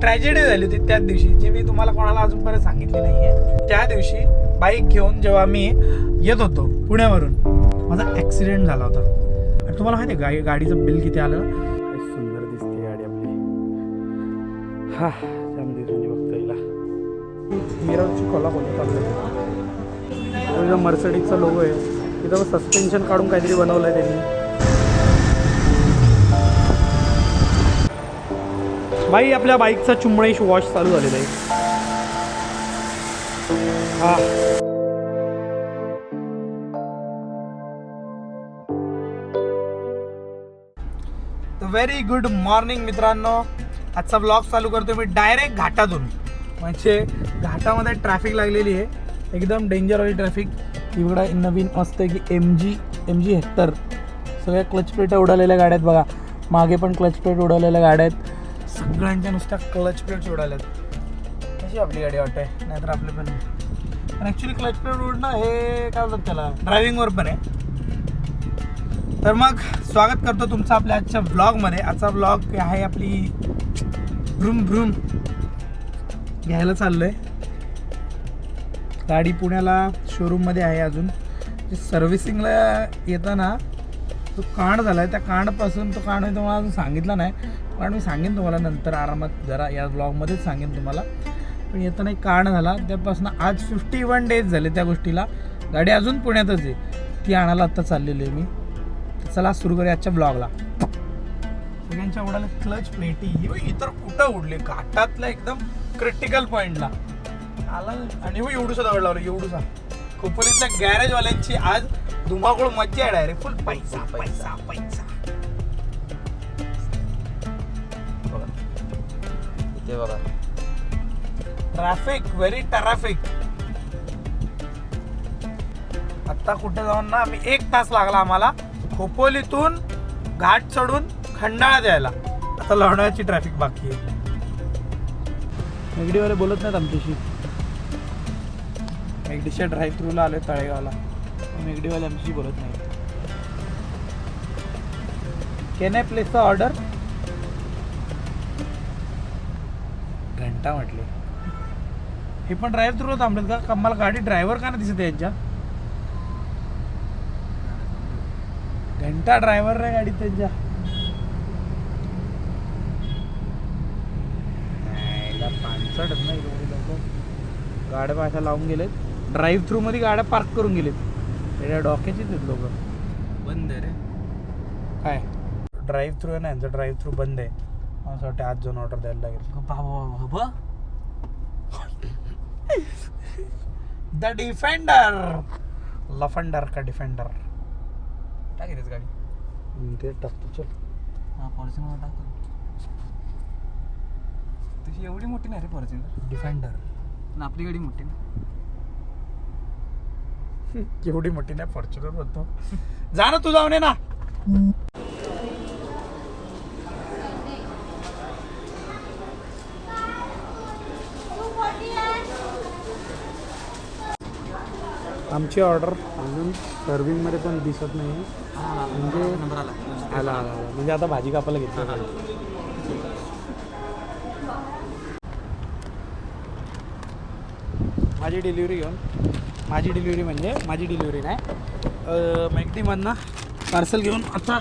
Tragedy झाली होती त्याच दिवशी जी मी तुम्हाला कोणाला अजूनपर्यंत सांगितली नाहीये. त्या दिवशी बाईक घेऊन जेव्हा मी येत होतो पुण्यावरून माझा ऍक्सिडेंट झाला होता. आणि तुम्हाला माहिती गाडी गाडीचं बिल किती आलं? सुंदर दिसते गाडी आपली. हा जाम दिवसांनी बघता येईल मिरवची कोल्हापूर चालू मर्सडीजचा लोगो आहे तिथं सस्पेन्शन काढून काहीतरी बनवलं आहे त्यांनी. बाई आपल्या बाईकचा चुमणेश वॉश चालू झालेला आहे. हा. व्हेरी गुड मॉर्निंग मित्रांनो. आजचा ब्लॉग चालू करतो मी डायरेक्ट घाटातून. म्हणजे घाटामध्ये ट्रॅफिक लागलेली आहे. एकदम डेंजरवाली ट्रॅफिक इकडं नवीन असतं आहे की M G M G Hector. सगळ्या क्लच प्लेट उडालेल्या गाड्या आहेत बघा. मागे पण क्लच प्लेट उडवलेल्या गाड्या आहेत. सगळ्यांच्या नुसत्या क्लच प्लेट उडाल्यात तशी आपली गाडी वाटते नाहीतर आपले पण पण ॲक्च्युली क्लच प्लेट उडणं हे काय बोलतात त्याला? ड्रायव्हिंगवर पण आहे. तर मग स्वागत करतो तुमचं आपल्या आजच्या ब्लॉगमध्ये आजचा ब्लॉग आहे आपली भ्रूम भ्रूम. घ्यायला चाललोय. गाडी पुण्याला शोरूममध्ये आहे अजून. जे सर्व्हिसिंगला येताना तो कांड झाला आहे त्या कांडपासून तो कांड मी तुम्हाला अजून सांगितला नाही. कारण मी सांगेन तुम्हाला नंतर आरामात जरा या ब्लॉगमध्येच सांगेन तुम्हाला. पण येताना एक कारण झाला. त्यापासून आज फिफ्टी वन डेज झाले त्या गोष्टीला. गाडी अजून पुण्यातच आहे. ती आणायला आत्ता चाललेली आहे मी. चला सुरू करूया आजच्या ब्लॉगला सगळ्यांच्या उडाल्या क्लच प्लेटी ही इतर कुठं उडले? घाटातल्या एकदम क्रिटिकल पॉईंटला आला आणि हो एवढूसा दगड लावलं. एवढूसा खोपोलीतल्या गॅरेजवाल्यांची आज धुमाकूळ मज्जा आहे. डायरेक्ट फुल पैसा पैसा पैसा. इथे बघा. ट्रॅफिक व्हेरी ट्रॅफिक आता कुठे जाऊन ना आम्ही एक तास लागला आम्हाला खोपोलीतून घाट चढून खंडाळा द्यायला. आता लढण्याची ट्रॅफिक बाकी आहे. मेगडीवाले बोलत नाहीत आमच्याशी. मेगडीच्या ड्राईव्ह थ्रूला आले तळेगावला. मेगडीवाले आमच्याशी बोलत नाहीत. Can I place the order घंटा म्हटले. हे पण ड्राईव्ह थ्रू थांबलेत का? का मला गाडी ड्रायव्हर का नाही दिसत यांच्या? घंटा ड्रायव्हर रे गाडी त्यांच्या. नाही, पानसट लोक. गाड्या पाशा लावून गेलेत. ड्राईव्ह थ्रू मध्ये गाड्या पार्क करून गेलेत. त्याच्या डोक्याचीच आहेत लोक. बंद रे. काय? ड्राईव्ह थ्रू आहे ना यांचं ड्राईव्ह थ्रू बंद आहे. असं वाटतं आज जाऊन ऑर्डर द्यायला लागेल. बाबा द डिफेंडर लफंडर का डिफेंडर टाक इथेच गाडी. ते टाकतो चल. हा फॉर्च्युनर टाकतो. तुझी एवढी मोठी नाही रे फॉर्च्युनर डिफेंडर आपली गाडी मोठी ना एवढी मोठी नाही फॉर्च्युनर म्हणतो. जा ना तू जाऊन ये ना. आमची ऑर्डर अजून सर्विंगमध्ये पण दिसत नाही. म्हणजे नंबर आला आला. म्हणजे आता भाजी कापायला घेतली. माझी डिलिव्हरी घेऊन. माझी डिलिव्हरी म्हणजे माझी डिलिव्हरी नाही. मॅगडीमधनं पार्सल घेऊन आता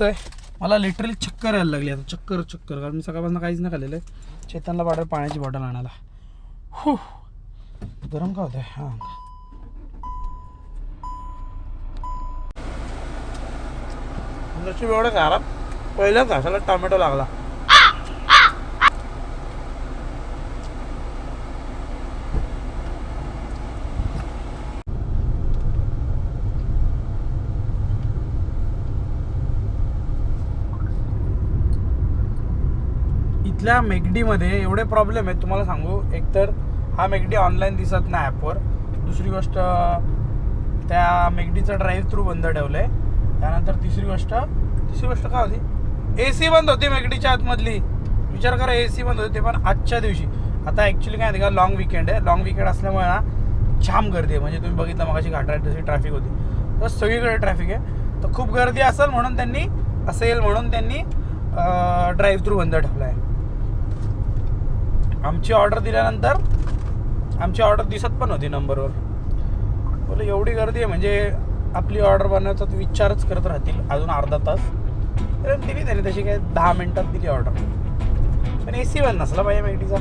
आहे मला लिटरली चक्कर यायला लागली आता. चक्कर चक्कर. कारण मी सकाळपासून काहीच नाही खाल्लेलं आहे. चेतनला पाठव पाण्याची बॉटल आणायला. हो गरम का होतं हां. नशीब एवढं खराब. पहिल्याच घासाला टोमॅटो लागला. इथल्या मेगडीमध्ये एवढे प्रॉब्लेम आहेत तुम्हाला सांगू. एकतर हा मेगडी ऑनलाईन दिसत नाही ॲपवर दुसरी गोष्ट त्या मेगडीचा ड्राईव्ह थ्रू बंद ठेवलं आहे त्यानंतर तिसरी गोष्ट दुसरी गोष्ट काय होती? ए सी बंद होती मेगडीच्या आतमधली. विचार करा ए सी बंद होती ते पण आजच्या दिवशी. आता ॲक्च्युली काय माहिती का लॉंग विकेंड आहे. लॉंग विकेंड असल्यामुळे ना जाम गर्दी आहे. म्हणजे तुम्ही बघितलं मग घाटा तशी ट्रॅफिक होती. तर सगळीकडे ट्रॅफिक आहे. तर खूप गर्दी असेल म्हणून त्यांनी असेल म्हणून त्यांनी ड्राईव्ह थ्रू बंद ठेवला आहे. आमची ऑर्डर दिल्यानंतर आमची ऑर्डर दिसत पण होती नंबरवर बोले एवढी गर्दी आहे म्हणजे आपली ऑर्डर बनवायचा तो विचारच करत राहतील अजून अर्धा तास. तर दिली त्याने तशी काय दहा मिनिटात दिली ऑर्डर पण ए सी वन नसला पाहिजे मॅगडीचा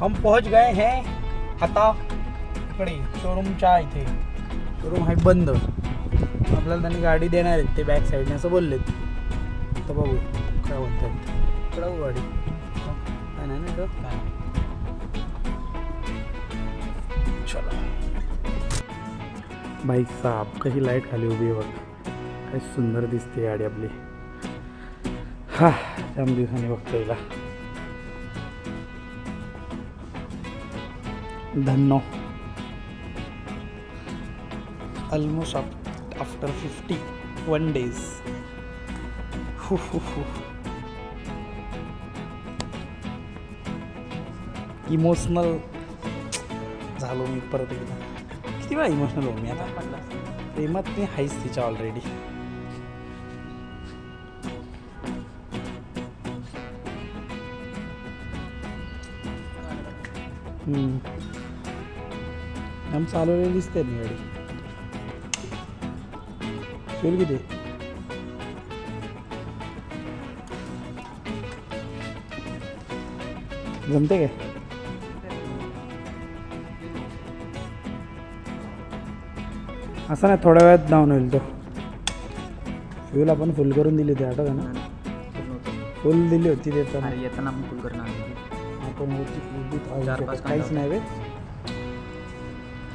हम पोहोच गए हैं आता इकडे शोरूमच्या इथे. शोरूम आहे बंद. आपल्याला त्यांनी गाडी देणार आहेत ते बॅक साईडने असं बोललेत. तर बघू काय बोलतात. इकडं गाडी. नाही नाही बाईक साप कशी लाइट खाली उभी आहे बघ. काय सुंदर दिसते गाडी आपली. हा त्याम दिवसांनी बघतो हिला. Dhanno. Almost up after 51 days. Hu, hu, hu. Emotional झालो मी परत एकदा. किती वेळा इमोशनल हो मी आता प्रेमात मी आहेच तिच्या ऑलरेडी आम चालवलेली दिसते मी गाडी fuel किती? जमते काय? असं नाही थोड्या वेळात डाऊन होईल तो. फ्यूल आपण फुल करून दिली होती आठवत ना? फुल दिली होती देताना अरे येताना आपण फुल करणार आपण चार पाच काहीच नाही बे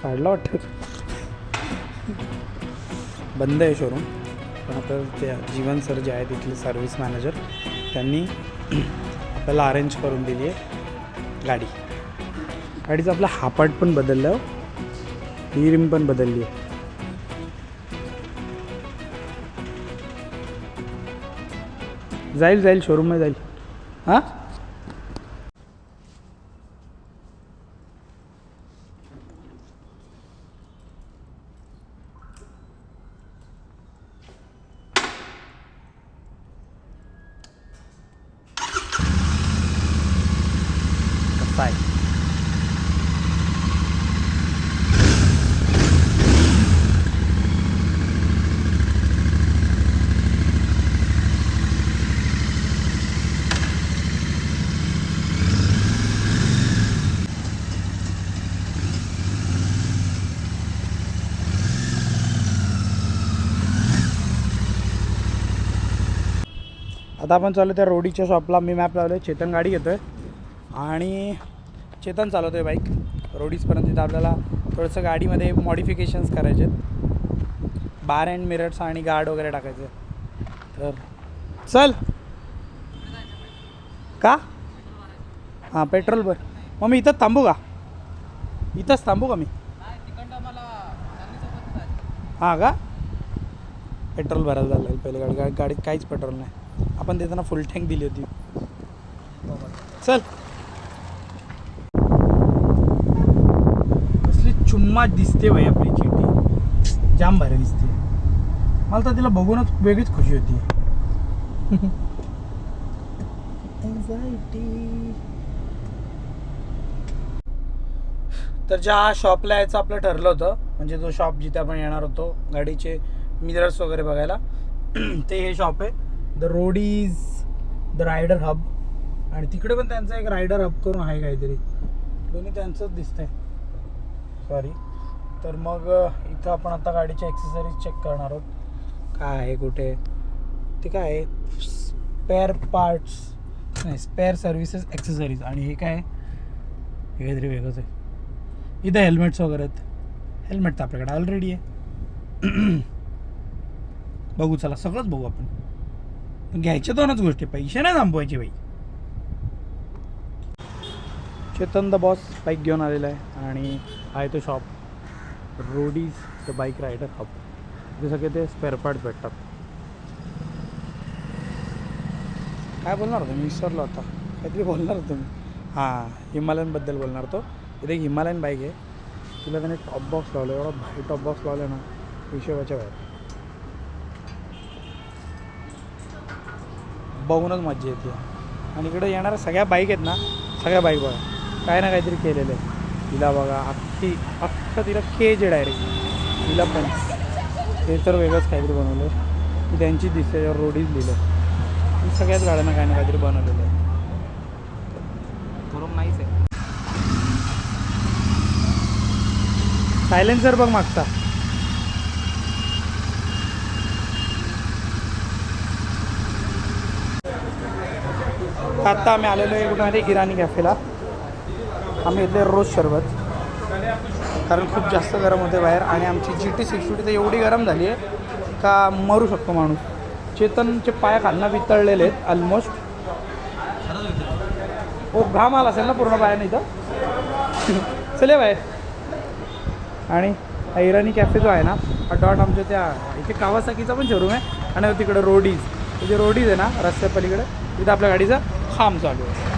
काढला वाटतं. बंद आहे शोरूम पण आता ते जीवन सर जे आहे तिथले सर्व्हिस मॅनेजर त्यांनी आपल्याला अरेंज करून दिली आहे गाडी. गाडीचा आपला हापाट पण बदलला हो. ही रिम पण बदलली आहे. जाईल जाईल शोरूममध्ये जाईल. हां कसा आहे आता आपण चालू त्या रोडीच्या शॉपला मी मॅप लावलो आहे चेतन गाडी घेतो आहे आणि चेतन चालवतो आहे बाईक रोडीजपर्यंत तिथं आपल्याला थोडंसं गाडीमध्ये मॉडिफिकेशन्स करायचे आहेत. बार अँड मिरर्स आणि गार्ड वगैरे टाकायचे तर चल. का? हां पेट्रोल भर. मग मी इथंच थांबू का? इथंच थांबू का मी? हां का? पेट्रोल भरायला झालं पहिले गाडी गा- गाडीत काहीच पेट्रोल नाही. आपण देताना फुल टँक दिली होती. चल. कसली चुम्मा दिसते बाई आपली चिठी जाम भारी दिसते. मला तर तिला बघूनच वेगळीच खुशी होती. तर ज्या शॉपला यायचं आपलं ठरलं होतं म्हणजे जो शॉप जिथे आपण येणार होतो गाडीचे मिरर्स वगैरे बघायला ते हे शॉप आहे. The road is the rider hub. आणि तिकडे पण त्यांचं एक रायडर हब करून आहे काहीतरी. दोन्ही त्यांचंच दिसतंय. सॉरी तर मग इथं आपण आता गाडीचे ॲक्सेसरीज चेक करणार आहोत. काय आहे कुठे ते काय आहे? स्पेअर पार्ट्स नाही स्पेअर सर्व्हिसेस ॲक्सेसरीज आणि हे काय आहे? हे काहीतरी वेगळंच आहे. इथं हेल्मेट्स वगैरे आहेत. हेल्मेट तर आपल्याकडे ऑलरेडी आहे. बघू चला सगळंच बघू आपण. पण घ्यायच्या दोनच गोष्टी पैसे नाही थांबवायचे बाई. चेतन द बॉस बाईक घेऊन आलेला आहे आणि आहे तो shop Roadies the bike rider hub ते सगळे ते स्पेअर पार्ट भेटतात. काय बोलणार होतो? मी विसरलो आता. काहीतरी बोलणार होतो मी. हां हिमालयनबद्दल बोलणार होतो. इथे एक हिमालयन बाईक आहे. तिला त्याने टॉप बॉक्स लावलं एवढा भारी टॉप बॉक्स लावला ना हिशोबाच्या बाहेर. बघूनच मजा येते. आणि इकडे येणाऱ्या सगळ्या बाईक आहेत ना सगळ्या बाईक बघा काय ना काहीतरी केलेलं आहे. तिला बघा अख्खी अख्खं तिला केज आहे डायरेक्ट तिला पण. ते तर वेगळंच काहीतरी बनवलं आहे ती त्यांची दिसते रोडीच लिहिलं ही सगळ्याच गाड्यांना काही ना काहीतरी बनवलेलं आहे. बरोबर नाहीच आहे. सायलेन्सर बघ मागचा. आत्ता आम्ही आलेलो आहे कुठं माहिती इराणी कॅफेला आम्ही इथले रोज सरबत कारण खूप जास्त गरम होते बाहेर आणि आमची जी टी सिक्स तर एवढी गरम झाली आहे का मरू शकतो माणूस. चेतनचे पाय खालना वितळलेले आहेत ऑलमोस्ट ओ घाम आला असेल ना पूर्ण पायाने इथं चले बाहेर. आणि हा इराणी कॅफे जो आहे ना हा डॉट आमच्या त्या इथे कावासाकीचा पण शोरूम आहे. आणि तिकडे रोडीज. जे रोडीज आहे ना रस्त्या पलीकडे. तिथं आपल्या गाडीचा खांब चालू आहे.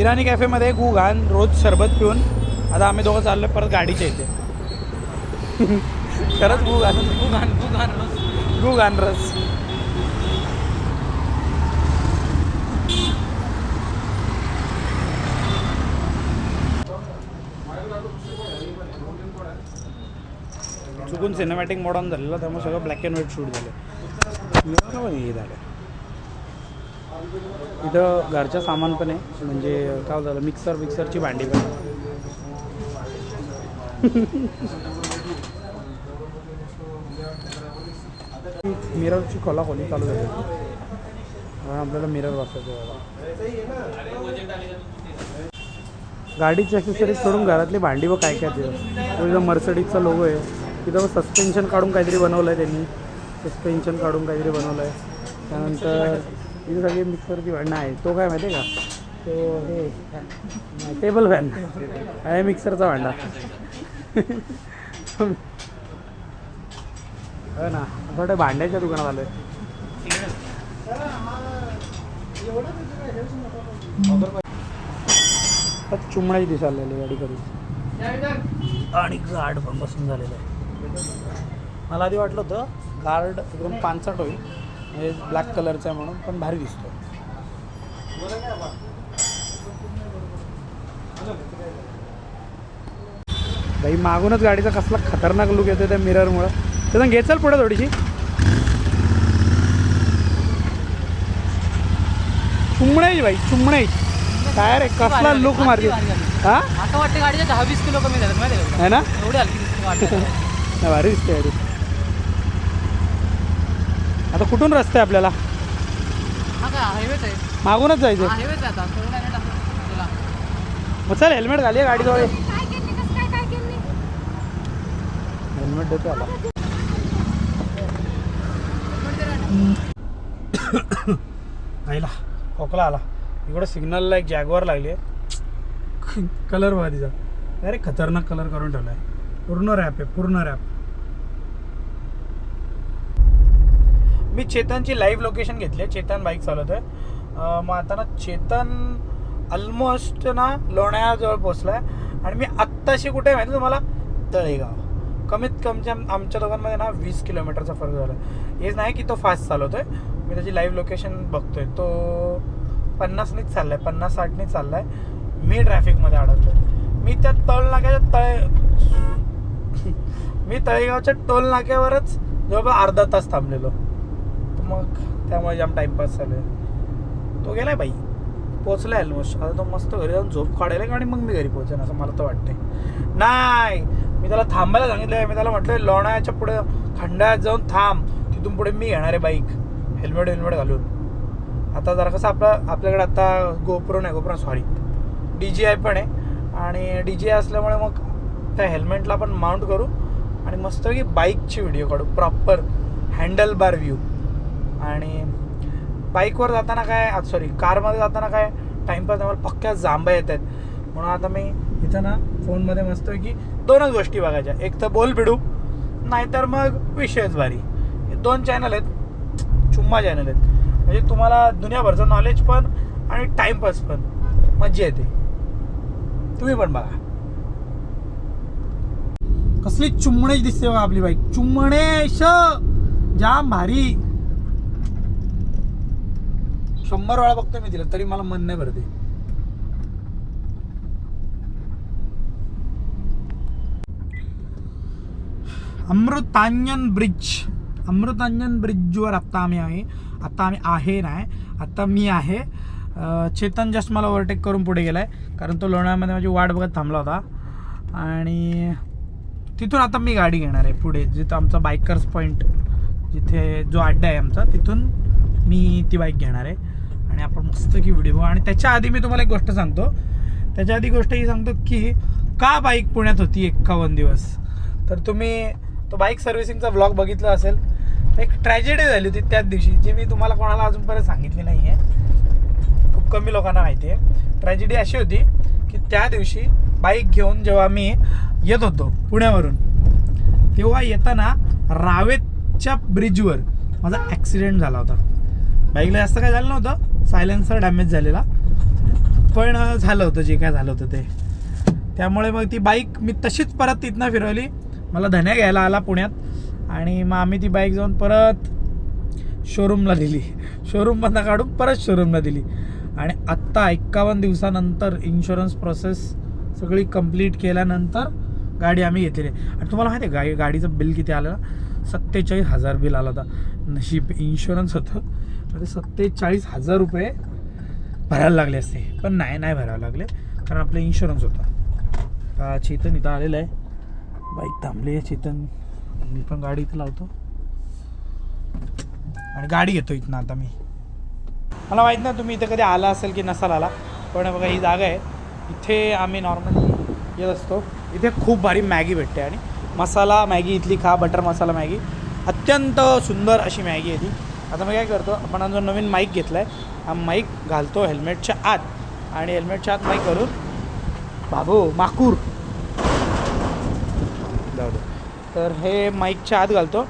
इराणी कॅफेमध्ये गु घाण रोज सरबत पिऊन आता आम्ही दोघं चाललो परत गाडीच्या इथे. खरंच गु घाण तू घाण तू घाण रस. गु घाण रस. चुकून सिनेमॅटिक मोड ऑन झालेलं त्यामुळे सगळं ब्लॅक अँड व्हाईट शूट झालं हे झालं. इथं घरचं सामान पण आहे म्हणजे काय झालं मिक्सर मिक्सरची भांडी पण. मिररची खोलाखोली चालू झाली. कारण आपल्याला मिरर वाचायचं गाडीची ॲक्सेसरीज सोडून घरातली भांडी व काय काय तिथं इथं मर्सडीजचा लोगो आहे. तिथं सस्पेन्शन काढून काहीतरी बनवलं आहे त्यांनी. सस्पेन्शन काढून काहीतरी बनवलं आहे त्यानंतर इथे सगळी मिक्सरची भांडणं आहे तो काय माहिती आहे का? तो हे टेबल फॅन आहे मिक्सरचा भांडा. हो ना थोडं भांड्याच्या दुकानात आलोय. आता चुमणाची दिसायला गाडी कधी आणि गाड पण बसून झालेलं आहे. मला आधी वाटलं होतं गार्ड एकदम पानसट होईल. म्हणजे ब्लॅक कलरचा आहे म्हणून पण भारी दिसतो भाई मागूनच गाडीचा कसला खतरनाक लुक येतो त्या मिररमुळं त्याचं घेचाल पुढे थोडीशी. चुमणाई भाई चुमणाई. काय रे कसला लुक मारते हा? असं वाटतं गाडीच्या दहा वीस किलो कमी झालं माहिती आहे ना? एवढी हलकी भारी दिसते गाडी आता कुठून रस्ते आहे आपल्याला? हायवेच आहे. मागूनच जायचं. हायवेच आहे आता. तुला मग चल हेल्मेट घाली गाडीजवळ. काय केली कसं काय काय केली? हेल्मेट देतो आला आईला खोकला आला. इकडं सिग्नलला एक जॅगवार लागली आहे. कलर तिचा अरे खतरनाक कलर करून ठेवला आहे पूर्ण रॅप आहे पूर्ण रॅप मी चेतनची लाईव्ह लोकेशन घेतली आहे. चेतन बाईक चालवतोय. आहे मग आता ना चेतन ऑलमोस्ट ना लोण्याजवळ पोचलाय आणि मी आत्ताशी कुठे माहिती आहे तुम्हाला? तळेगाव. कमीत कमी आमच्या दोघांमध्ये ना वीस किलोमीटरचा फरक झाला हेच नाही की तो फास्ट चालवतो आहे मी त्याची लाईव्ह लोकेशन बघतोय. तो पन्नासनीच चाललाय. पन्नास साठनीच चाललाय. मी ट्रॅफिकमध्ये अडकलोय. मी त्या तळ नाक्याच्या तळे मी तळेगावच्या टोल नाक्यावरच जवळपास अर्धा तास थांबलेलो. मग त्यामुळे जाम टाईमपास चालू आहे तो गेलाय बाई. पोचलाय ऑलमोस्ट आता तो मस्त घरी जाऊन झोप काढायला आणि मग मी घरी पोहोचेन असं मला तर वाटतंय. नाही! मी त्याला थांबायला सांगितलंय. मी त्याला म्हटलंय लोणाच्या पुढे खंडाळ्यात जाऊन थांब. तिथून पुढे मी घेणार आहे बाईक हेल्मेट हेल्मेट घालून. आता जरा कसं आपलं आपल्याकडे आता गोप्रो नाही GoPro sorry D J I पण आहे. आणि डी जी आय असल्यामुळे मग त्या हेल्मेटला आपण माउंट करू आणि मस्तपैकी बाईकची व्हिडिओ काढू. प्रॉपर हँडल बार व्ह्यू आणि बाईकवर जाताना काय सॉरी कारमध्ये जाताना काय टाईमपास आम्हाला पक्क्या जांभ्या येत आहेत. म्हणून आता मी इथं ना फोनमध्ये मस्त की दोनच गोष्टी बघायच्या. एक तर बोल बिडू नाहीतर मग विषयच भारी हे दोन चॅनल आहेत चुम्मा चॅनल आहेत. म्हणजे तुम्हाला दुनियाभरचं नॉलेज पण आणि टाईमपास पण मज्जा येते. तुम्ही पण बघा. कसली चुम्मणेश दिसते बघा आपली बाईक चुम्मणेश जाम भारी. शंभर वेळा बघतोय मी तिला तरी मला मन नाही भरते अमृतांजन ब्रिज. अमृतांजन ब्रिजवर आत्ता आम्ही आहे. आत्ता आम्ही आहे नाही आत्ता मी आहे. चेतन जस्ट मला ओव्हरटेक करून पुढे गेलाय कारण तो लोणावळ्यामध्ये माझी वाट बघत थांबला होता. आणि तिथून आता मी गाडी घेणार आहे पुढे जिथं आमचा बायकर्स पॉईंट जिथे जो अड्डा आहे आमचा तिथून मी ती बाईक घेणार आहे. आणि आपण मस्त की व्हिडिओ आणि त्याच्या आधी मी तुम्हाला एक गोष्ट सांगतो. त्याच्या आधी गोष्ट ही सांगतो की का बाईक पुण्यात होती एक्कावन्न दिवस? तर तुम्ही तो बाईक सर्व्हिसिंगचा ब्लॉग बघितला असेल. तर एक ट्रॅजेडी झाली होती त्याच दिवशी जी मी तुम्हाला कोणाला अजूनपर्यंत सांगितली नाही आहे खूप कमी लोकांना माहिती आहे. ट्रॅजेडी अशी होती की त्या दिवशी बाईक घेऊन जेव्हा मी येत होतो पुण्यावरून तेव्हा येताना रावेतच्या ब्रिजवर माझा ॲक्सिडेंट झाला होता. बाईकला जास्त काय झालं नव्हतं. सायलेन्सर डॅमेज झालेला. पण झालं होतं जे काय झालं होतं ते. त्यामुळे मग ती बाईक मी तशीच परत तिथनं फिरवली. मला धन्या घ्यायला आला पुण्यात. आणि मग आम्ही ती बाईक जाऊन परत शोरूमला दिली. शोरूममधनं काढून परत शोरूमला दिली. आणि आत्ता एक्कावन्न दिवसानंतर इन्शुरन्स प्रोसेस सगळी कंप्लीट केल्यानंतर गाडी आम्ही घेतलेली आहे. आणि तुम्हाला माहिती आहे गाडी गाडीचं बिल किती आलं? सत्तेचाळीस हजार बिल आलं होता. नशीब इन्शुरन्स होतं. म्हणजे सत्तेचाळीस हजार रुपये भरायला लागले असते. पण नाही नाही भरावं लागले. कारण आपलं इन्शुरन्स होता. का चेतन इथं आलेलं आहे. बाईक थांबली आहे चेतन. मी पण गाडी इथं लावतो. आणि गाडी घेतो इथनं आता मी. मला माहीत नाही तुम्ही इथं कधी आला असेल की नसाल आला. पण बघा ही जागा आहे. इथे आम्ही नॉर्मली येत असतो. इथे खूप भारी मॅगी भेटते आणि मसाला मॅगी इथली खा बटर मसाला मॅगी. अत्यंत सुंदर अशी मॅगी आहे ती. आता मी काय करतो आपण जो नवीन माईक घेतला आहे हा माईक घालतो हेल्मेटच्या आत. आणि हेल्मेटच्या आत माईक करून बाबू माकूर. जाऊ दे. तर हे माईकच्या आत घालतो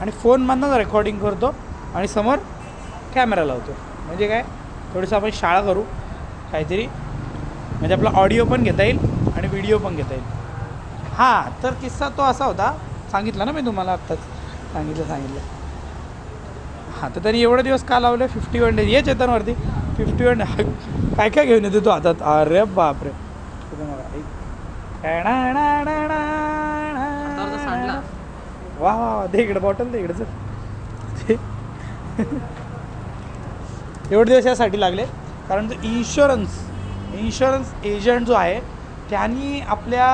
आणि फोनमधनंच रेकॉर्डिंग करतो आणि समोर कॅमेरा लावतो. म्हणजे काय? थोडंसं आपण शाळा करू. काहीतरी. म्हणजे आपला ऑडिओ पण घेता येईल आणि व्हिडिओ पण घेता येईल. हां तर किस्सा तो असा होता. सांगितला ना मी तुम्हाला आत्ताच. सांगितलं सांगितलं. हां तर त्यांनी एवढे दिवस का लावले? फिफ्टी वन डेज ये चेतनवरती. फिफ्टी वन काय काय घेऊन येतो तू हातात? अरे बापरे. वा वा वा. दे इकडे बॉटल दे इकडे चल. एवढे दिवस यासाठी लागले. कारण जो इन्शुरन्स इन्शुरन्स एजंट जो आहे त्यांनी आपल्या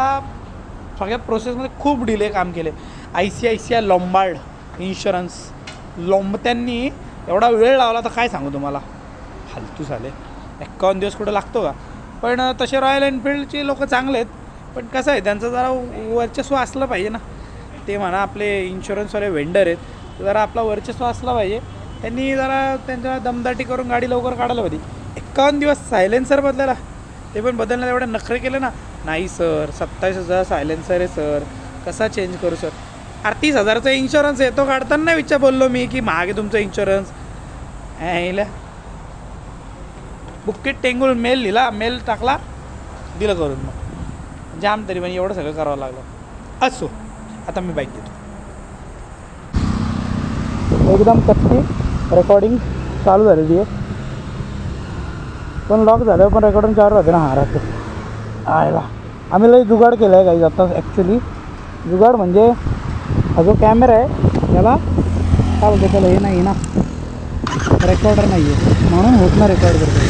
सगळ्या प्रोसेसमध्ये खूप डिले काम केले. I C I C I Lombard insurance लोंबत्यांनी एवढा वेळ लावला तर काय सांगू तुम्हाला? फालतू झाले. एक्कावन्न दिवस कुठं लागतो का? पण तसे रॉयल एनफिल्डचे लोक चांगले आहेत. पण कसं आहे त्यांचं जरा वर्चस्व असलं पाहिजे ना. ते म्हणा आपले इन्शुरन्सवाले वेंडर आहेत. जरा आपला वर्चस्व असला पाहिजे. त्यांनी जरा त्यांच्या दमदाटी करून गाडी लवकर काढायला होती एक्कावन्न दिवस सायलेन्सर बदलायला. ते पण बदलण्यात एवढे नखरे केले ना. नाही सर सत्तावीस हजार सायलेन्सर आहे सर कसा चेंज करू सर अरे तीस हजारचा इन्शुरन्स आहे तो काढताना विचार बोललो मी की मागे तुमचा तुमचं इन्शुरन्स यायला बुक्कीट टेंगून मेल लिहिला मेल टाकला दिलं करून मग. जाम तरी म्हणजे एवढं सगळं करावं लागलं. असो आता मी बाईक घेतो. एकदम कच्ची रेकॉर्डिंग चालू झालेली आहे. पण लॉक झालं पण रेकॉर्डिंग चालू राहते ना हा आयला. आम्ही लई जुगाड केलं आहे काही आता ॲक्च्युली जुगाड म्हणजे हा जो कॅमेरा आहे याला काय बोलतो त्याला हे नाही ना. रेकॉर्डर नाही आहे. म्हणून होत ना रेकॉर्ड करतो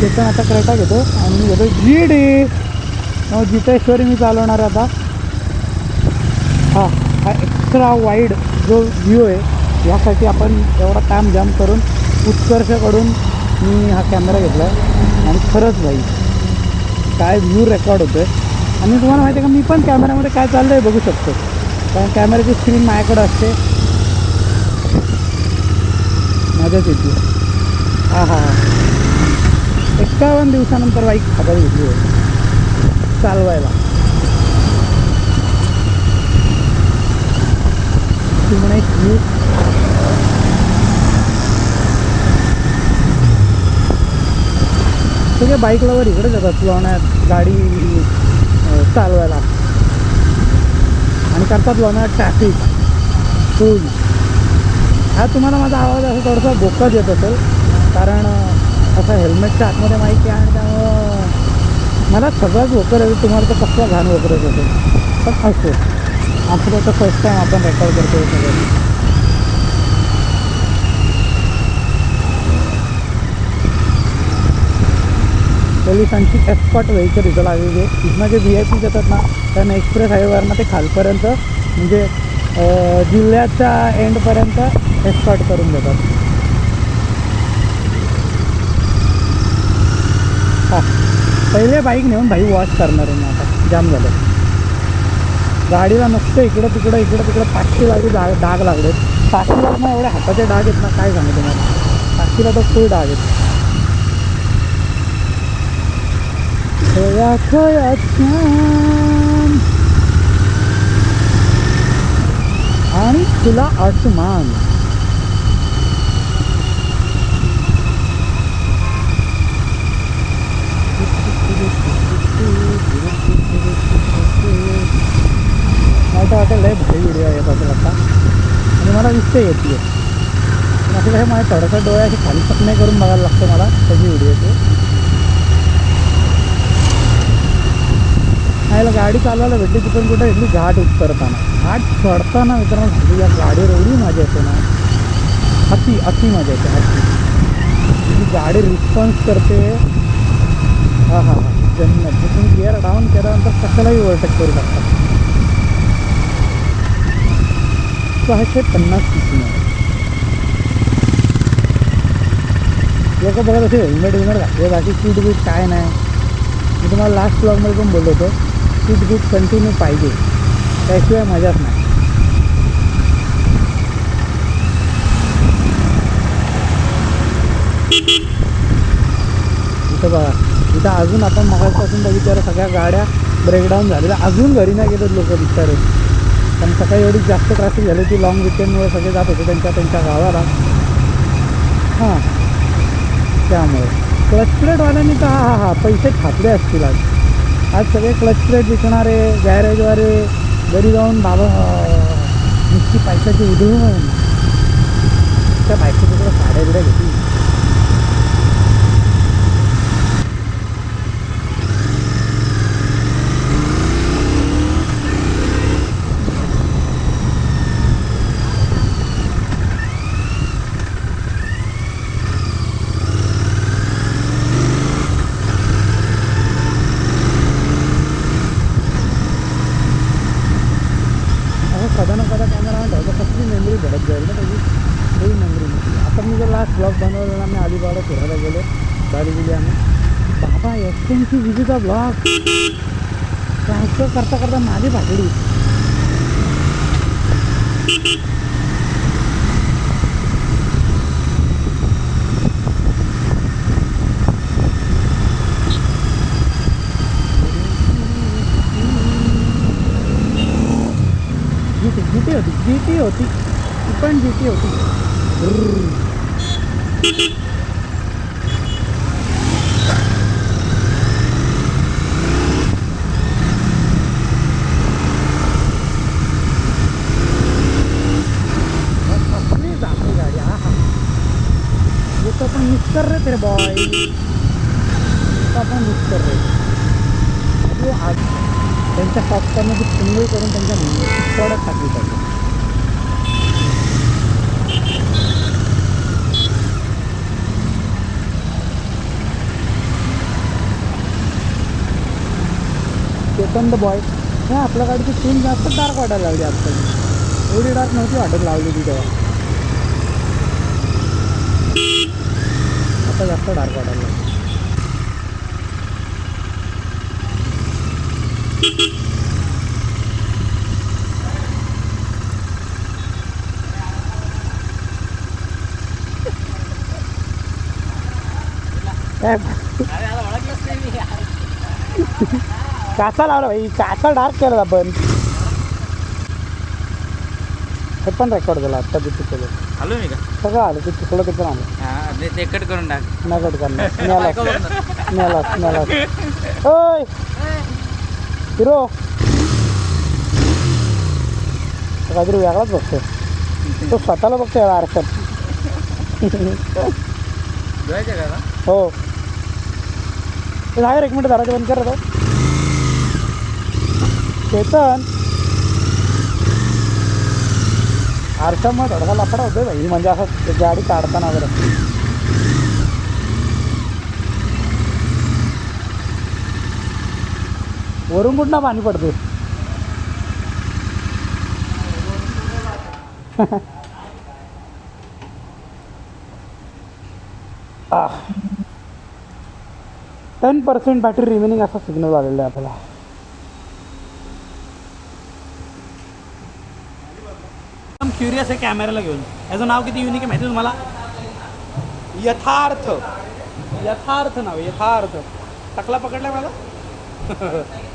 त्याचं आता क्रेटा घेतो आणि मी घेतो जी डी मग जितेश्वरी मी चालवणार आता. हा हा एक्स्ट्रा वाईड जो व्ह्यू आहे यासाठी आपण एवढा काम जाम करून उत्कर्षकडून मी हा कॅमेरा घेतला आहे. आणि खरंच भाई काय व्ह्यू रेकॉर्ड होतो आहे आणि तुम्हाला माहिती आहे का मी पण कॅमेऱ्यामध्ये काय चाललं आहे बघू शकतो. कारण कॅमेऱ्याची स्क्रीन माझ्याकडं असते. मजाच येते. हा हा. एक्कावन्न दिवसानंतर बाईक हातात घेतली आहे चालवायला. एक सगळे बाईक लवर इकडेच येतात लोण्यात गाडी चालवायला. आणि करतात लोणार ट्रॅफिक फुल हा तुम्हाला माझा आवाज असं थोडासा बोकच येत असेल. कारण असं हेल्मेटच्या आतमध्ये माहिती आहे आणि त्यामुळं मला सगळंच वोकर येतो तुम्हाला तर कसला घाण वगैरे येत असेल. पण असतो आपलं तर फर्स्ट टाईम आपण रेकॉर्ड करतो सगळं. पोलिसांची एस्कॉट व्हेकल इथं लागलेली आहे. इथनं जे व्ही आय पी जातात ना त्यांना एक्सप्रेस हायवेवरनं ते खालपर्यंत म्हणजे जिल्ह्याच्या एंडपर्यंत एस्कॉट करून देतात. हां. पहिले बाईक नेऊन भाई वॉश करणार आहे मी आता. जाम झालं. गाडीला नुसतं इकडं तिकडं इकडं तिकडं पाचशे लागले डाग डाग लागले पाचशे ना एवढे हाताचे डाग आहेत ना काय सांगू तुम्हाला. पाचशेला तर फुल डाग आहेत. खोया खोया छान. आणि खुला आसमान. मला वाटेल लय भारी व्हिडिओ येत असेल आता. आणि मला दिसते येते पण असं काय माझ्या थोडासा डोळे असे खाली नाही करून बघायला लागतं मला त्याची व्हिडिओ ते. यायला गाडी चालवायला भेटली तिथून कुठं इथली घाट उतरताना. घाट चढताना मित्रांनो या गाडीवर एवढी मजा येते ना. अति अति मजा येते अति. गाडी रिस्पॉन्स करते. हा हा हा. जन्नत तिथून तुम्ही गिअर डाऊन केल्यानंतर कशालाही ओव्हरटेक करू शकता सहाशे पन्नास सीसीमध्ये लोक बघत असे हेल्मेट विमेट घातले बाकी सीट बीट काय नाही. मी तुम्हाला लास्ट ब्लॉगमध्ये पण बोललो होतो. सीट बीट कंटिन्यू पाहिजे. त्याशिवाय मजाच नाही. इथं बघा इथं अजून आपण मगापासून बघितलं सगळ्या गाड्या ब्रेकडाऊन झालेल्या. अजून घरी नाही गेलेत लोक बिचारे. पण सकाळी एवढी जास्त ट्रॅफिक झाली की लॉंग विकेंडमुळे सगळे जात होते त्यांच्या त्यांच्या गावाला. हां. त्यामुळे. क्लच प्लेटवाल्यांनी तर हा हा हा पैसे खापले असतील आज. आज सगळे क्लच प्लेट विकणारे गॅरेजवाले घरी जाऊन बाबा नुसती पैशाची उधळून त्या बायको तिकडं साड्या बिड्या घेतली असं कदा ना कदा कॅमेरा ठेवतो कसली मेमरी भरत जाईल ना त्याची काही मेमरी नसते आता मी जर लास्ट ब्लॉग बनवलेला मी अलिबागला फिरायला गेलो गाडी दिली आम्ही बाबा एक्सटेनची विजेचा ब्लॉग ट्रान्सफर करता करता माझी भाकडी जीटी जीटी होती जीटी होती ती पण जीटी होती रुर्र. कसली जाती गाडी हा हा ये तो अपन बॉय आपण मिस कर आज त्यांच्या पॉपकॉर्नची सिंगल करून त्यांच्या प्रॉडक्ट टाकली. पाहिजे द बॉय हे आपल्या गाडीची स्क्रीन जास्त डार्क वाटायला लागली आजकाल. एवढी डार्क नव्हती वाटत लावली ती तेव्हा. जास्त डार्क वाटायला लागली काय अरे आता ओळखलंच नाही मी यार. काचा लावला भाई काचा डार्क केला आपण हे पण रेकॉर्ड झाला आत्ता किती केलं आलो मी का सगळं आलं ते चुकलं ते पण आलं हा ते ते कट करून टाक. नगद करणार. बायको मेलास बघणार. मेलास मेलास ओय! हिरो! काहीतरी वेगळाच बघतो तो स्वतःला बघतोय आरशात धुवायचं का आता? हो. ते बाहेर एक मिनिट दाराचे बंद करत चेतन! आरशामुळे थोडासा लफडा होतोय भाई म्हणजे असं गाडी काढताना वगैरे. वरून कुठं पाणी पडते टेन पर्सेंट बॅटरी रिमेनिंग असा सिग्नल आलेला आहे आपल्याला. एकदम क्युरियस आहे कॅमेऱ्याला घेऊन. याचं नाव किती युनिक आहे माहिती तुम्हाला? यथार्थ. यथार्थ नाव यथार्थ. टकला पकडला मला?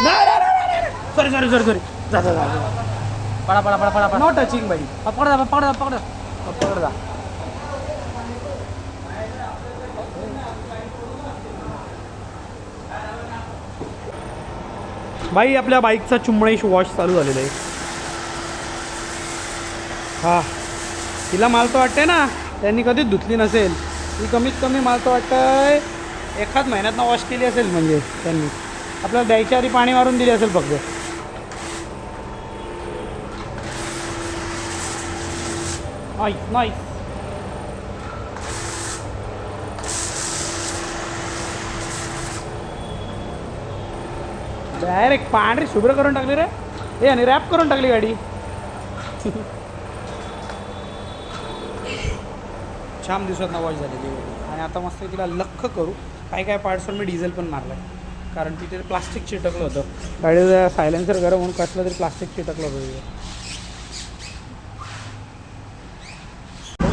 सॉरी सॉरी सॉरी सॉरी जा जा जा पडा पडा पडा पडा पडा नो टचिंग बाई पकड जा पकड पकड पकड जा. बाई आपल्या बाईकचा चुंबणेश वॉश चालू झालेला आहे. हा. तिला मला तर वाटतंय ना. त्यांनी कधीच धुतली नसेल. ती कमीत कमी मला तर वाटतंय एखाद महिन्यातनं वॉश केली असेल म्हणजे त्यांनी. आपल्याला द्यायच्या आधी पाणी मारून दिले असेल फक्त. नाईस नाईस डायरेक्ट पांढरी शुभ्र करून टाकली रे. हे आणि रॅप करून टाकली गाडी. छान दिवसात नवाज झालेली. आणि आता मस्त तिला लख करू. काही काय पार्ट्सवर मी डिझेल पण मारलं आहे कारण तिथे प्लास्टिक चिटकलं होतं. गाडीचं सायलेन्सर गरम म्हणून कसलं तरी प्लास्टिक चिटकलं होतं.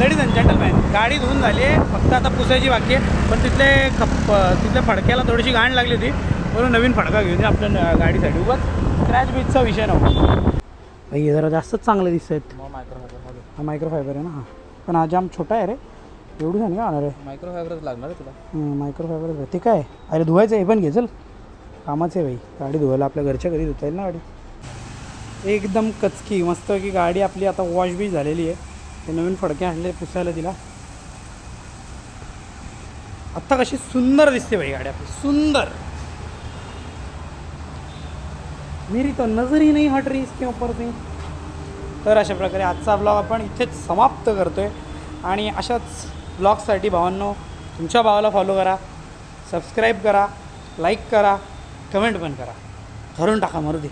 लेडीज अँड जेंटलमॅन गाडी धुवून झाली आहे. फक्त आता पुसायची बाकी आहे. पण तिथले खप तिथल्या फडक्याला थोडीशी घाण लागली होती. म्हणून नवीन फडका घेऊन ये आपल्या गाडीसाठी. उगाच स्क्रॅच बीचचा विषय नव्हता. हे जरा जास्तच चांगले दिसत आहेत हा मायक्रो फायबर आहे ना? हा. पण हा जाम छोटा आहे रे. एवढी नाही का रे मायक्रो फायबरच लागणार आहे तुला. मायक्रो फायबर आहे. ते काय? अरे धुवायचं आहे. हे पण घे चल. कामाचं आहे भाई गाडी धुवायला आपल्या घरच्या घरी धुता येईल ना गाडी. एकदम कचकी मस्त की गाडी आपली आता वॉश बी झालेली आहे. ते नवीन फडके आणले पुसायला तिला. आत्ता कशी सुंदर दिसते भाई गाडी आपली. सुंदर. मेरी तो नजर ही हट रही इसके ऊपर से. तर अशा प्रकारे आजचा ब्लॉग आपण इथेच समाप्त करतोय. आणि अशाच ब्लॉगसाठी भावांनो तुमच्या भावाला फॉलो करा. सबस्क्राईब करा. लाईक करा. कमेंट पण करा. ठरवून टाका मारुती